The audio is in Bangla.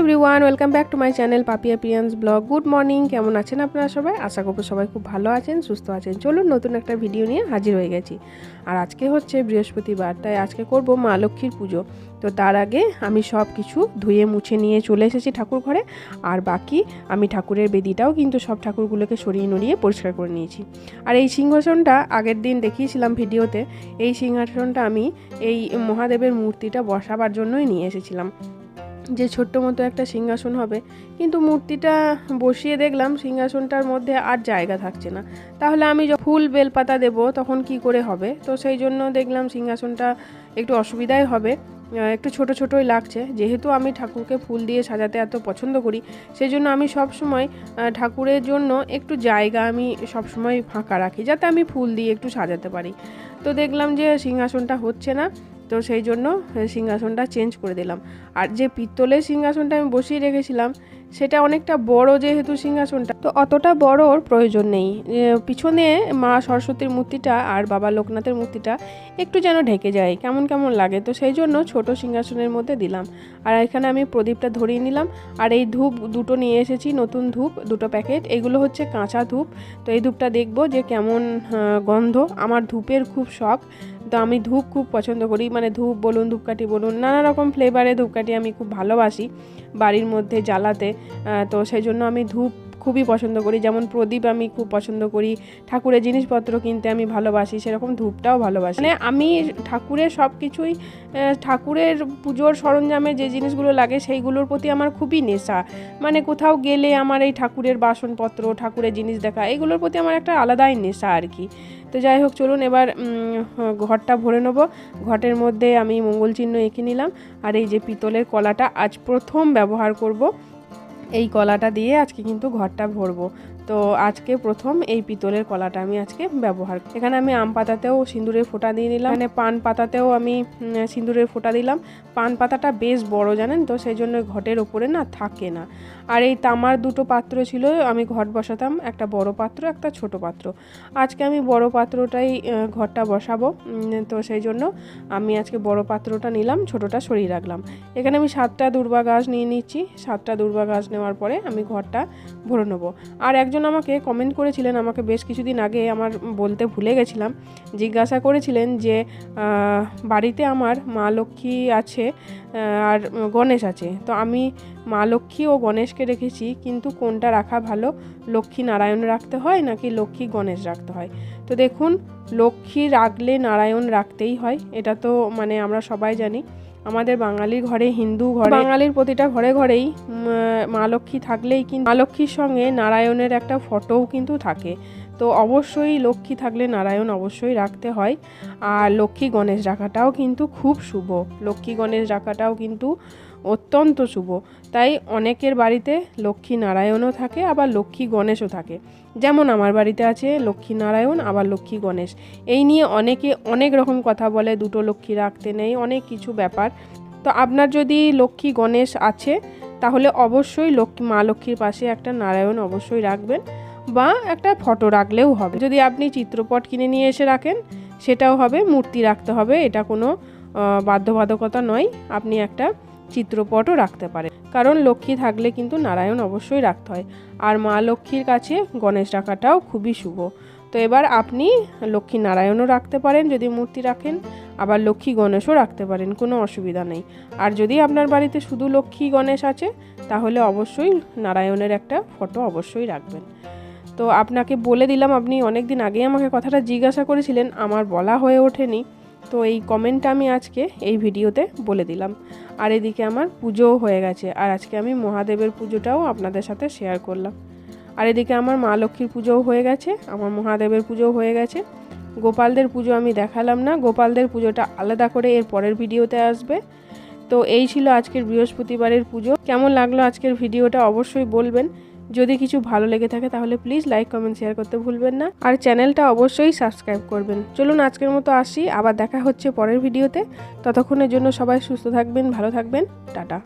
Everyone welcome back to my channel Papiya Piyan's vlog good morning কেমন আছেন আপনারা সবাই? আশা করব সবাই খুব ভালো আছেন, সুস্থ আছেন। চলুন নতুন একটা ভিডিও নিয়ে হাজির হয়ে গেছি। আর আজকে হচ্ছে বৃহস্পতিবার, তাই আজকে করব মা লক্ষ্মীর পুজো। তো তার আগে আমি সব কিছু ধুয়ে মুছে নিয়ে চলে এসেছি ঠাকুর ঘরে। আর বাকি আমি ঠাকুরের বেদিটাও কিন্তু সব ঠাকুরগুলোকে সরিয়ে নড়িয়ে পরিষ্কার করে নিয়েছি। আর এই সিংহাসনটা আগের দিন দেখিয়েছিলাম ভিডিওতে, এই সিংহাসনটা আমি এই মহাদেবের মূর্তিটা বসাবার জন্যই নিয়ে এসেছিলাম। যে ছোট্ট মতো একটা সিংহাসন হবে। কিন্তু মূর্তিটা বসিয়ে দেখলাম, সিংহাসনটার মধ্যে আর জায়গা থাকছে না। তাহলে আমি যখন ফুল বেলপাতা দেব, তখন কি করে হবে? তো সেই জন্য দেখলাম সিংহাসনটা একটু অসুবিধাই হবে। একটু ছোট ছোটই লাগছে। যেহেতু আমি ঠাকুরকে ফুল দিয়ে সাজাতে এত পছন্দ করি, সেই জন্য আমি সব সময় ঠাকুরের জন্য একটু জায়গা আমি সব সময় ফাঁকা রাখি, যাতে আমি ফুল দিয়ে একটু সাজাতে পারি। তো দেখলাম যে সিংহাসনটা হচ্ছে না। তো সেই জন্য সিংহাসনটা চেঞ্জ করে দিলাম। আর যে পিত্তলের সিংহাসনটা আমি বসিয়ে রেখেছিলাম, সেটা অনেকটা বড় যেহেতু সিংহাসনটা, তো অতটা বড় ওর প্রয়োজন নেই। পিছনে মা সরস্বতীর মূর্তিটা আর বাবা লোকনাথের মূর্তিটা একটু যেন ঢেকে যায়, কেমন কেমন লাগে। তো সেই জন্য ছোট সিংহাসনের মধ্যে দিলাম। আর এখানে আমি প্রদীপটা ধরিয়ে নিলাম। আর এই ধূপ দুটো নিয়ে এসেছি, নতুন ধূপ, দুটো প্যাকেট। এগুলো হচ্ছে কাঁচা ধূপ। তো এই ধূপটা দেখব যে কেমন গন্ধ। আমার ধূপের খুব শখ। তো আমি ধূপ খুব পছন্দ করি মানে ধূপ বলুন, ধূপকাঠি বলুন, নানা রকম ফ্লেভারে ধূপকাঠি আমি খুব ভালোবাসি বাড়ির মধ্যে জ্বালাতে। তো সেই জন্য আমি ধূপ খুবই পছন্দ করি। যেমন প্রদীপ আমি খুব পছন্দ করি। ঠাকুরের জিনিসপত্র কিনতে আমি ভালোবাসি, সেরকম ধূপটাও ভালোবাসি। মানে আমি ঠাকুরের সব কিছুই ঠাকুরের পুজোর সরঞ্জামে যে জিনিসগুলো লাগে সেইগুলোর প্রতি আমার খুবই নেশা। মানে কোথাও গেলে আমার এই ঠাকুরের বাসনপত্র, ঠাকুরের জিনিস দেখা, এগুলোর প্রতি আমার একটা আলাদাই নেশা আর কি। তো যাই হোক, চলুন এবার ঘরটা ভরে নেব। ঘটের মধ্যে আমি মঙ্গল চিহ্ন এঁকে নিলাম। আর এই যে পিতলের কলাটা আজ প্রথম ব্যবহার করব। এই কলাটা দিয়ে আজকে কিন্তু ঘরটা ভরবো। তো আজকে প্রথম এই পিতলের কলাটা আমি আজকে ব্যবহার এখানে আমি আম পাতাতেও সিঁদুরের ফোঁটা দিয়ে নিলাম। মানে পান পাতাতেও আমি সিঁদুরের ফোঁটা দিলাম। পান পাতাটা বেশ বড়, জানেন তো? সেই জন্য ঘটের ওপরে না থাকে না। আর এই তামার দুটো পাত্র ছিল, আমি ঘট বসাতাম। একটা বড় পাত্র, একটা ছোট পাত্র। আজকে আমি বড় পাত্রটাই ঘরটা বসাবো। তো সেই জন্য আমি আজকে বড় পাত্রটা নিলাম, ছোটটা সরিয়ে রাখলাম। এখানে আমি সাতটা দূর্বা গাছ নিয়ে নিচ্ছি। সাতটা দুর্বা গাছ নেওয়ার পরে আমি ঘরটা ভরে নেব। আর একজন আমাকে কমেন্ট করেছিলেন, আমাকে বেশ কিছুদিন আগে আমার বলতে ভুলে গেছিলাম, জিজ্ঞাসা করেছিলেন যে বাড়িতে আমার মা লক্ষ্মী আছে আর গণেশ আছে। তো আমি মা লক্ষ্মী ও গণেশকে রেখেছি, কিন্তু কোনটা রাখা ভালো? লক্ষ্মী নারায়ণ রাখতে হয় নাকি লক্ষ্মী গণেশ রাখতে হয়? তো দেখুন, লক্ষ্মী রাখলে নারায়ণ রাখতেই হয়, এটা তো মানে আমরা সবাই জানি। আমাদের বাঙালির ঘরে, হিন্দু ঘরে, বাঙালির প্রতিটা ঘরে ঘরেই মা লক্ষ্মী থাকলেই কিন্তু, মা লক্ষ্মীর সঙ্গে নারায়ণের একটা ফটোও কিন্তু থাকে। তো অবশ্যই লক্ষ্মী থাকলে নারায়ণ অবশ্যই রাখতে হয়। আর লক্ষ্মী গণেশ রাখাটাও কিন্তু খুব শুভ। লক্ষ্মী গণেশ রাখাটাও কিন্তু অত্যন্ত শুভ। তাই অনেকের বাড়িতে লক্ষ্মী নারায়ণও থাকে, আবার লক্ষ্মী গণেশও থাকে। যেমন আমার বাড়িতে আছে লক্ষ্মী নারায়ণ, আবার লক্ষ্মী গণেশ। এই নিয়ে অনেকে অনেক রকম কথা বলে, দুটো লক্ষ্মী রাখতে নেই, অনেক কিছু ব্যাপার। তো আপনার যদি লক্ষ্মী গণেশ আছে, তাহলে অবশ্যই লক্ষ্মী মা লক্ষ্মীর পাশে একটা নারায়ণ অবশ্যই রাখবেন, বা একটা ফটো রাখলেও হবে। যদি আপনি চিত্রপট কিনে নিয়ে এসে রাখেন, সেটাও হবে, মূর্তি রাখতে হবে, এটা কোনো বাধ্যবাধকতা নয়। আপনি একটা চিত্রপটও রাখতে পারে। কারণ লক্ষ্মী থাকলে কিন্তু নারায়ণ অবশ্যই রাখতে হয়। আর মা লক্ষ্মীর কাছে গণেশ রাখাটাও খুবই শুভ। তো এবার আপনি লক্ষ্মী নারায়ণও রাখতে পারেন যদি মূর্তি রাখেন, আবার লক্ষ্মী গণেশও রাখতে পারেন, কোনো অসুবিধা নেই। আর যদি আপনার বাড়িতে শুধু লক্ষ্মী গণেশ আছে, তাহলে অবশ্যই নারায়ণের একটা ফটো অবশ্যই রাখবেন। তো আপনাকে বলে দিলাম, আপনি অনেক দিন আগেই আমাকে কথাটা জিজ্ঞাসা করেছিলেন, আমার বলা হয়ে ওঠেনি। তো এই কমেন্টটা আমি আজকে এই ভিডিওতে বলে দিলাম। আর এদিকে আমার পুজোও হয়ে গেছে। আর আজকে আমি মহাদেবের পুজোটাও আপনাদের সাথে শেয়ার করলাম। আর এদিকে আমার মা লক্ষ্মীর পুজোও হয়ে গেছে। আমার মহাদেবের পুজোও হয়ে গেছে। গোপালদের পুজো আমি দেখালাম না। গোপালদের পুজোটা আলাদা করে এর পরের ভিডিওতে আসবে। তো এই ছিল আজকের বৃহস্পতিবারের পুজো। কেমন লাগল আজকের ভিডিওটা অবশ্যই বলবেন। যদি কিছু ভালো লেগে থাকে তাহলে প্লিজ লাইক কমেন্ট শেয়ার করতে ভুলবেন না। আর চ্যানেলটা অবশ্যই সাবস্ক্রাইব করবেন। চলুন আজকের মতো আসি, আবার দেখা হচ্ছে পরের ভিডিওতে ততক্ষণের জন্য সবাই সুস্থ থাকবেন, ভালো থাকবেন, টাটা।